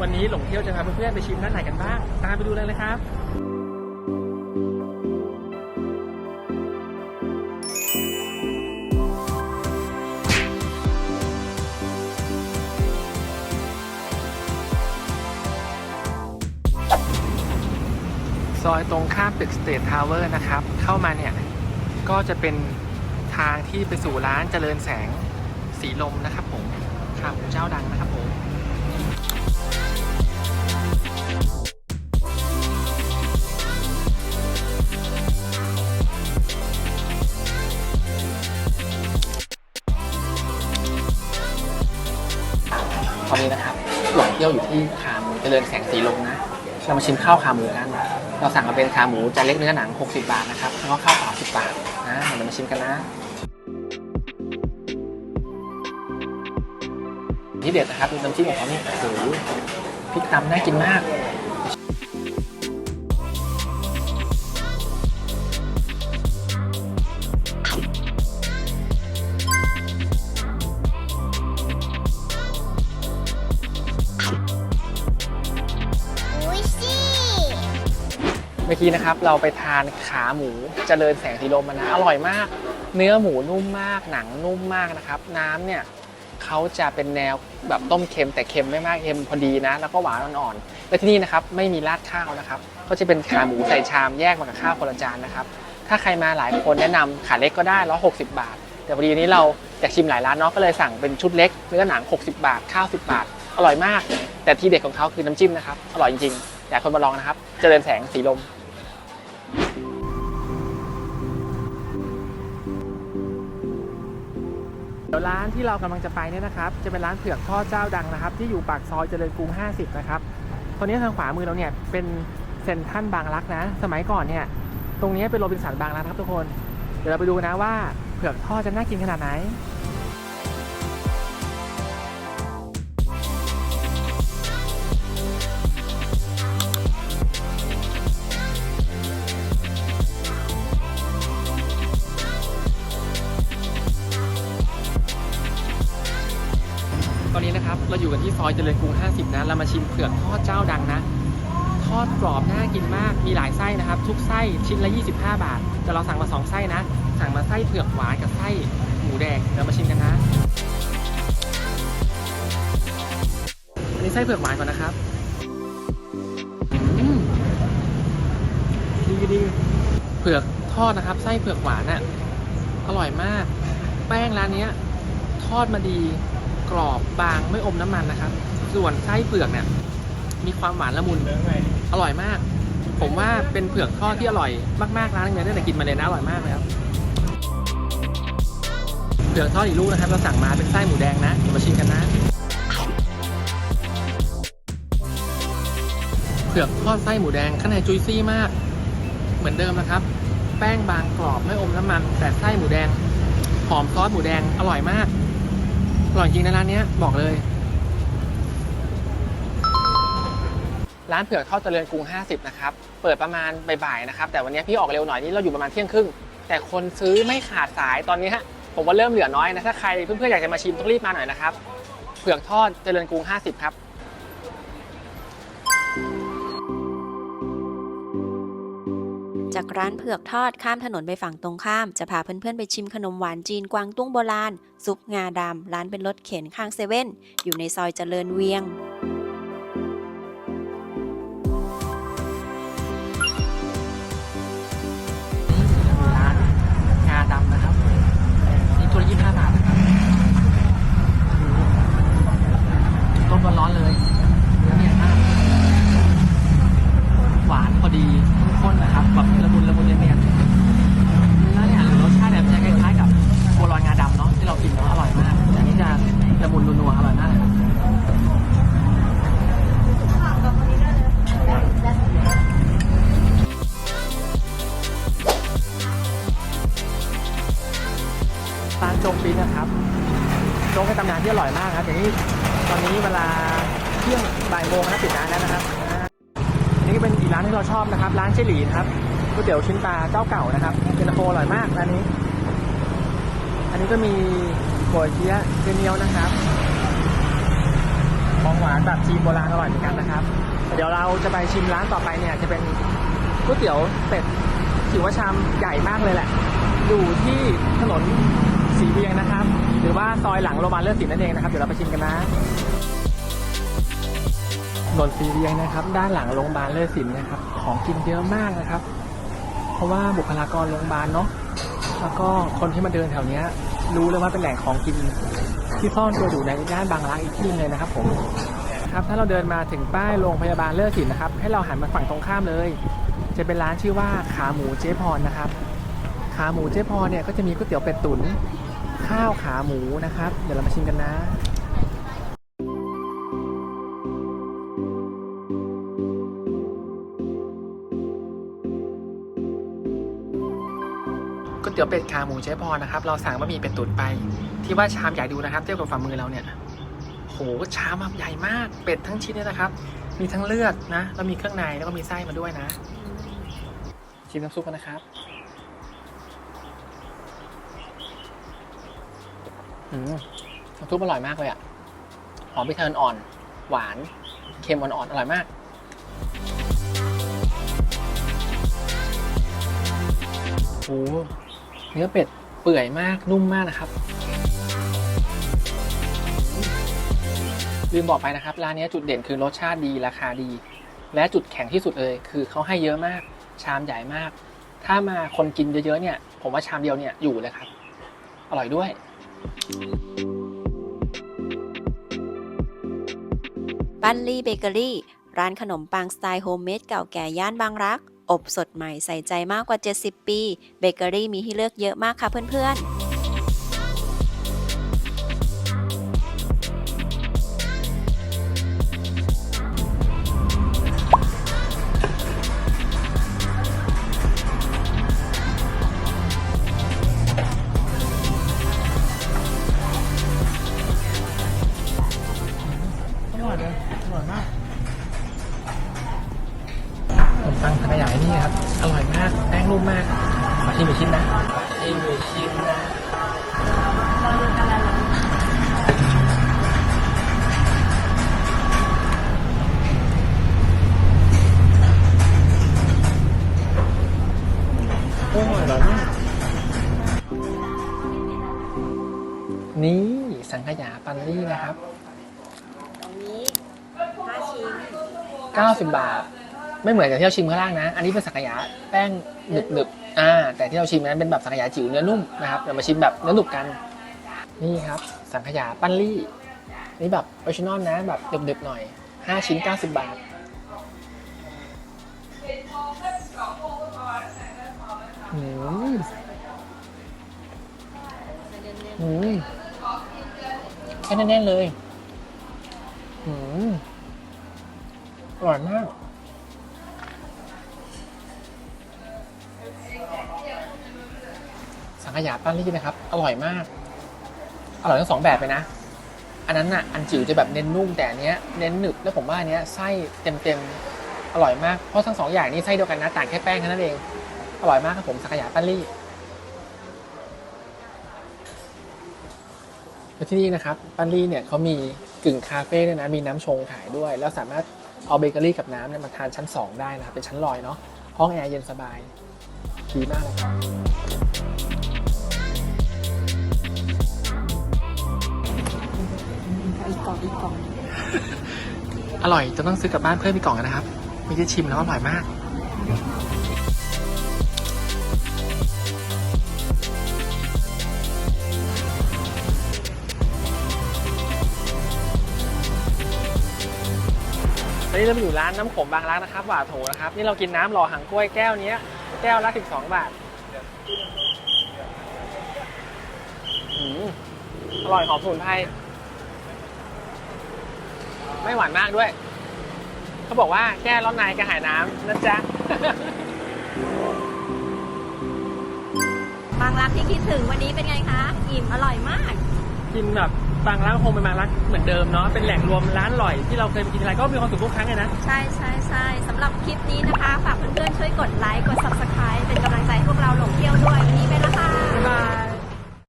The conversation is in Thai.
วันนี้หลงเที่ยวจะพาเพื่อนๆไปชิมร้านไหนกันบ้าง ตามไปดูเลยเลยครับซอยตรงข้ามตึกสเตททาวเวอร์นะครับ เข้ามาเนี่ย ก็จะเป็นทางที่ไปสู่ร้านเจริญแสงสีลมนะครับผมข้าวหมูเจ้าดังนะครับผม เจริญแสงสีลมนะเรามาชิมข้าวขาหมูกัน เราสั่งมาเป็นขาหมูจานเล็กเนื้อหนัง 60 บาทนะครับแล้วก็ข้าวเปล่า10 บาทนะเดี๋ยวเรามาชิมกันนะ ที่เด็ดนะครับน้ำจิ้มของเขานี่โอ้โหพริกตำน่ากินมาก กี้นะครับเราไปทานขาหมูเจริญแสงสีลมมานะอร่อยมาก เนื้อหมูนุ่มมาก หนังนุ่มมากนะครับ น้ำเนี่ยเขาจะเป็นแนวแบบต้มเค็มแต่เค็มไม่มากเค็มพอดีนะ แล้วก็หวานอ่อนๆและที่นี่นะครับไม่มีราดข้าวนะครับ ก็จะเป็นขาหมูใส่ชามแยกมากับข้าวคนละจานนะครับ ถ้าใครมาหลายคนแนะนำขาเล็กก็ได้ร้อยหกสิบาท แต่พอดีนี้เราอยากชิมหลายร้านเนาะก็เลยสั่งเป็นชุดเล็กเนื้อหนัง 60 บาทข้าว10 บาท อร่อยมาก แต่ที่เด็ดของเขาคือน้ำจิ้มนะครับอร่อยจริงๆอยากคนมาลองนะครับเจริญแสงสีลม เดี๋ยวร้านที่เรากำลังจะไปเนี่ยนะครับ จะเป็นร้านเผือกทอดเจ้าดังนะครับ ที่อยู่ปากซอยเจริญกรุง 50 นะครับตอนนี้ทางขวามือเราเนี่ยเป็นเซ็นทรัลบางรักนะ สมัยก่อนเนี่ย ตรงนี้เป็นโรบินสันบางรักครับทุกคน เดี๋ยวเราไปดูนะว่าเผือกทอดจะน่ากินขนาดไหน อนนี้นะครับ เราอยู่กันที่ซอยเจริญกรุง 50 นะ เรามาชิมเผือกทอดเจ้าดังนะ ทอดกรอบน่ากินมาก มีหลายไส้นะครับ ทุกไส้ชิ้นละ 25 บาท แต่เราสั่งมา 2 ไส้นะ สั่งมาไส้เผือกหวานกับไส้หมูแดง เรามาชิมกันนะอันนี้ไส้เผือกหวานก่อนนะครับอืมดีดีเผือกทอดนะครับ ไส้เผือกหวานอะ อร่อยมาก แป้งร้านนี้ทอดมาดี กรอบบางไม่อมน้ำมันนะครับ ส่วนไส้เผือกเนี่ยมีความหวานละมุนอร่อยมาก ผมว่าเป็นเผือกทอดที่อร่อยมากๆร้านนี้ตั้งแต่กินมาเลยนะอร่อยมากเลยครับเผือกทอดอีกลูกนะครับ เราสั่งมาเป็นไส้หมูแดงนะเดี๋ยวมาชิมกันนะเผือกทอดไส้หมูแดงข้างในจุยซี่มาก เหมือนเดิมนะครับ แป้งบางกรอบไม่อมน้ำมัน แต่ไส้หมูแดงหอมซอสหมูแดงอร่อยมาก อร่อยจริงในะร้านนี้บอกเลย ร้านเผือกทอดเจริญกรุง 50 นะครับ เปิดประมาณบ่ายๆนะครับ แต่วันนี้พี่ออกเร็วหน่อยนี่เราอยู่ประมาณเที่ยงครึ่ง แต่คนซื้อไม่ขาดสายตอนนี้ฮะผมว่าเริ่มเหลือน้อยนะถ้าใครเพื่อนๆอยากจะมาชิมต้องรีบมาหน่อยนะครับเผือกทอดเจริญกรุง 50 ครับ จากร้านเผือกทอดข้ามถนนไปฝั่งตรงข้าม จะพาเพื่อนๆไปชิมขนมหวานจีนกวางตุ้งโบราณ ซุปงาดำ ร้านเป็นรถเข็นข้างเซเว่น อยู่ในซอยเจริญเวียงร้านงาดำนะครับนี่ตัวละยี่ห้าบาทนะครับต้มร้อนๆเลยเนื้อเนียนมากหวานพอดี แบบละมุนละมุนเนียนๆเนื้อเนี่ยรสชาติเนี่ยจะคล้ายๆกับบัวลอยงาดำเนาะที่เรากินเนาะอร่อยมากแต่อันนี้จะละมุนนัวๆอร่อยมากร้านโจ๊กปิ้นนะครับโจ๊กในตำนานที่อร่อยมากครับแต่นี่ตอนนี้เวลาเที่ยงบ่ายโมงนะปิดร้านแล้วนะครับนนี้ก็เป็นอีกร้านที่เราชอบนะครับ ร้านเจหลีนะครับ ก๋วยเตี๋ยวชิ้นปลาเจ้าเก่านะครับเย็นตาโฟอร่อยมากร้านนี้ อันนี้ก็มีโกยเชี๊ยะเจเนียวนะครับของหวานแบบจีนโบราณอร่อยเหมือนกันนะครับ เดี๋ยวเราจะไปชิมร้านต่อไปเนี่ยจะเป็นก๋วยเตี๋ยวเป็ดถือว่าชามใหญ่มากเลยแหละ อยู่ที่ถนนสีเวียงนะครับ หรือว่าซอยหลังโรงพยาบาลเลือดสินนั่นเองนะครับ เดี๋ยวเราไปชิมกันนะถนนสีเวียงนะครับ ด้านหลังโรงพยาบาลเลือดสินนะครับ ของกินเยอะมากนะครับ ราะว่าบุคลากรโรงพยาบาลเนาะแล้วก็คนที่มาเดินแถวเนี้ยรู้เลยว่าเป็นแหล่งของกินที่ซ่อนตัวอยู่ในย่านบางรักอีกที่นึงเลยนะครับผมครับถ้าเราเดินมาถึงป้ายโรงพยาบาลเลิศศิลป์นะครับ ให้เราหันมาฝั่งตรงข้ามเลย จะเป็นร้านชื่อว่าขาหมูเจ๊พรนะครับ ขาหมูเจ๊พรเนี่ยก็จะมีก๋วยเตี๋ยวเป็ดตุ๋นข้าวขาหมูนะครับ เดี๋ยวเรามาชิมกันนะ ก๋วยเตี๋ยวเป็ดขาหมูเจ๊พรนะครับ เราสั่งบะหมี่เป็ดตุ๋นไป ที่ว่าชามใหญ่ดูนะครับ เทียบกับฝ่ามือเราเนี่ยโหชามแบบใหญ่มากเป็ดทั้งชิ้นเนี่ยนะครับ มีทั้งเลือดนะแล้วมีเครื่องในแล้วก็มีไส้มาด้วยนะ ชิมน้ำซุปกันนะครับอืมน้ำซุปอร่อยมากเลยอะหอมพริกไทยอ่อน หวาน เค็มอ่อนๆอร่อยมากโอ้โห เนื้อเป็ดเปื่อยมากนุ่มมากนะครับ ลืมบอกไปนะครับ ร้านนี้จุดเด่นคือรสชาติดีราคาดี และจุดแข็งที่สุดเลยคือเขาให้เยอะมาก ชามใหญ่มาก ถ้ามาคนกินเยอะๆเนี่ย ผมว่าชามเดียวเนี่ยอยู่เลยครับ อร่อยด้วยปันลี่เบเกอรี่ร้านขนมปังสไตล์โฮมเมดเก่าแก่ย่านบางรัก อบสดใหม่ใส่ใจมากกว่า 70 ปี เบเกอรี่มีให้เลือกเยอะมากค่ะเพื่อนๆ ตรงนี้5ชิ้น90 บาท ไม่เหมือนกับที่เราชิมข้างล่างนะ อันนี้เป็นสังขยาแป้งหนึบหนึบๆอ่า แต่ที่เราชิมนั้นเป็นแบบสังขยาจิ๋วเนื้อนุ่มนะครับเดี๋ยวมาชิมแบบเนื้อหนุบกัน นี่ครับ สังขยาปั้นลี่ นี่แบบออริจินอลนะแบบหนึบๆหน่อย 5 ชิ้น 90 บาท อืมอืมแค่แน่นๆเลย อืม อร่อยมาก สังขยาปั้นลี่นะครับ อร่อยมาก อร่อยทั้งสองแบบเลยนะ อันนั้นน่ะ อันจิ๋วจะแบบเน้นนุ่มแต่อันเนี้ยเน้นหนึบ แล้วผมว่าอันเนี้ยไส้เต็มๆอร่อยมาก เพราะทั้งสองอย่างนี้ไส้เดียวกันนะ ต่างแค่แป้งแค่นั้นเอง อร่อยมากครับผมสังขยาปั้นลี่ที่นี่นะครับปั้นลี่เนี่ยเขามีกึ่งคาเฟ่ด้วยนะ มีน้ำชงขายด้วย แล้วสามารถ เอาเบเกอรี่กับน้ำเนี่ยมาทานชั้น 2 ได้นะครับเป็นชั้นลอยเนาะห้องแอร์เย็นสบายดีมากเลยครับอีกกล่องอีกกล่องอร่อยจะต้องซื้อกลับบ้านเพิ่มอีกกล่องนะครับไม่ได้ชิมแล้วอร่อยมาก นนี้เราไปอยู่ร้านน้ำขมบางรักนะครับหวาโถนะครับ นี่เรากินน้ำหล่อหางกล้วยแก้วเนี้ยแก้วละ12 บาทอืมอร่อยหอมสมุนไพรไม่หวานมากด้วย เขาบอกว่าแก้ร้อนในกระหายน้ำนะจ๊ะ บางรักที่คิดถึงวันนี้เป็นไงคะ อิ่มอร่อยมาก กินแบบ บางร้านคงเป็นบางร้านเหมือนเดิมเนาะเป็นแหล่งรวมร้านอร่อยที่เราเคยไปกินอะไรก็มีความสุขทุกครั้งเลยนะ ใช่ใช่ใช่สำหรับคลิปนี้นะคะ ฝากเพื่อนๆช่วยกดไลค์กด subscribe เป็นกำลังใจให้พวกเราหลงเที่ยวด้วยวันนี้ไปและค่ะ